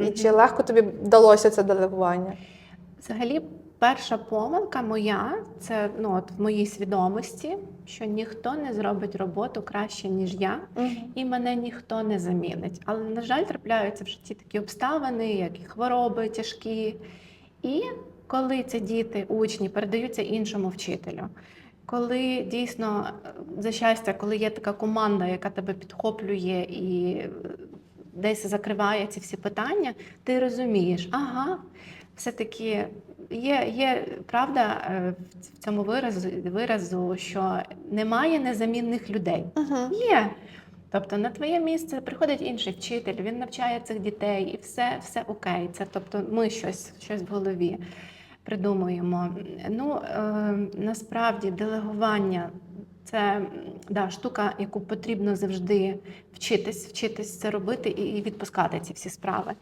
І чи легко тобі вдалося це делегування? Взагалі, перша помилка моя це ну от в моїй свідомості, що ніхто не зробить роботу краще, ніж я, і мене ніхто не замінить. Але, на жаль, трапляються в житті такі обставини, як і хвороби тяжкі. І коли ці діти, учні передаються іншому вчителю. Коли дійсно за щастя, коли є така команда, яка тебе підхоплює і десь закриває ці всі питання, ти розумієш, ага, все-таки є, є правда е, в цьому виразу, виразу, що немає незамінних людей. Угу. Є. Тобто на твоє місце приходить інший вчитель, він навчає цих дітей, і все, все окей. Це тобто ми щось, щось в голові придумуємо. Ну е, насправді делегування це да, штука, яку потрібно завжди вчитись, вчитись це робити і відпускати ці всі справи.